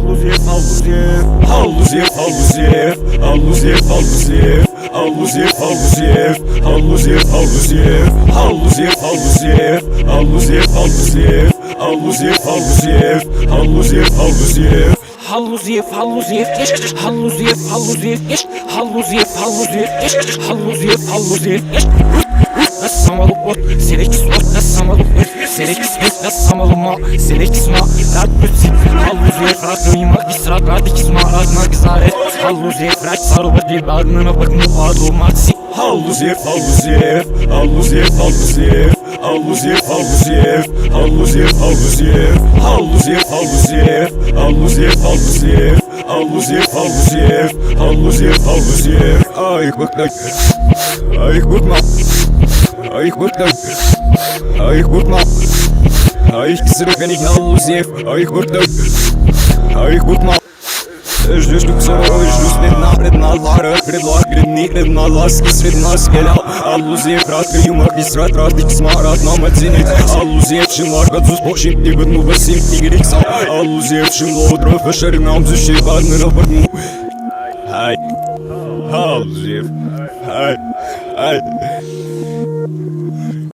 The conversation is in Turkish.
Alluzif, alluzif, alluzif, alluzif, alluzif, alluzif Alluzif, alluzif, alluzif, alluzif, alluzif, alluzif, alluzif, alluzif, alluzif, alluzif, alluzif, alluzif Halluzif, halluzif, geç, halluzif, halluzif, geç, halluzif, halluzif, geç, halluzif, halluzif, geç Samalık ot, serekis ot, samalı Selek hesla samalı ma. Selek isma Rat müzik Halluzu efrak Rıyma İsrat Radik isma Adna gizaret. Halluzu efrak Sarıba dil Barnına bakma Adı marsi Halluzu ef Halluzu ef Halluzu ef Halluzu ef Halluzyef, Halluzyef, Halluzyef, Halluzyef, Halluzyef, Halluzyef, Halluzyef, Halluzyef, Halluzyef, Halluzyef, Halluzyef, Halluzyef, Ayık bak lan, ayık bakma. Euch gut das. Euch gut mal. Euch zurück, wenn ich nach Hause Euch gut das. Euch gut mal. Жду все, жду спина, предналара, предлог, гребни, предна, ласки, средна, скеля, аллузия, брат, юмор, не срат, рад, не смарат, нам оценит, аллузия, чимар, гадзу спошим, и бедну, васим, и грикса, аллузия, чимло, дров, и шарим, нам зущи, барны, рапортну. Хай, аллузия, хай, хай. thank you